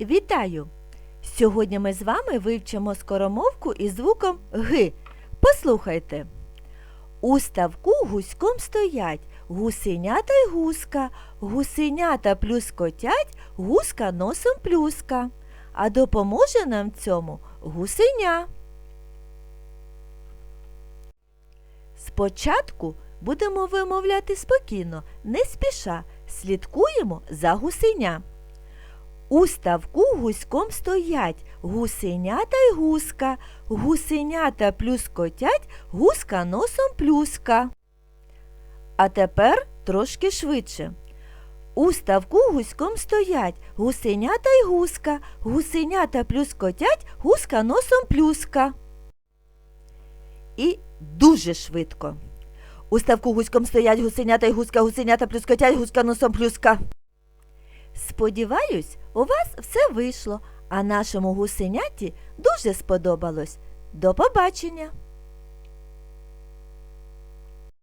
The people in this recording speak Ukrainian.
Вітаю! Сьогодні ми з вами вивчимо скоромовку із звуком Г. Послухайте. У ставку гуськом стоять гусенята й гуска, гусенята плюскотять, гуска носом плюска. А допоможе нам цьому гусеня. Спочатку будемо вимовляти спокійно, не спіша, слідкуємо за гусеня. У ставку гуськом стоять гусенята й гуска, гусенята плюскотять, гуска носом плюска. А тепер трошки швидше. У ставку гуськом стоять гусенята й гуска, гусенята плюскотять, гуска носом плюска. І дуже швидко. У ставку гуськом стоять гусенята й гуска, гусенята плюскотять, гуска носом плюска. Сподіваюсь, у вас все вийшло, а нашому гусеняті дуже сподобалось. До побачення!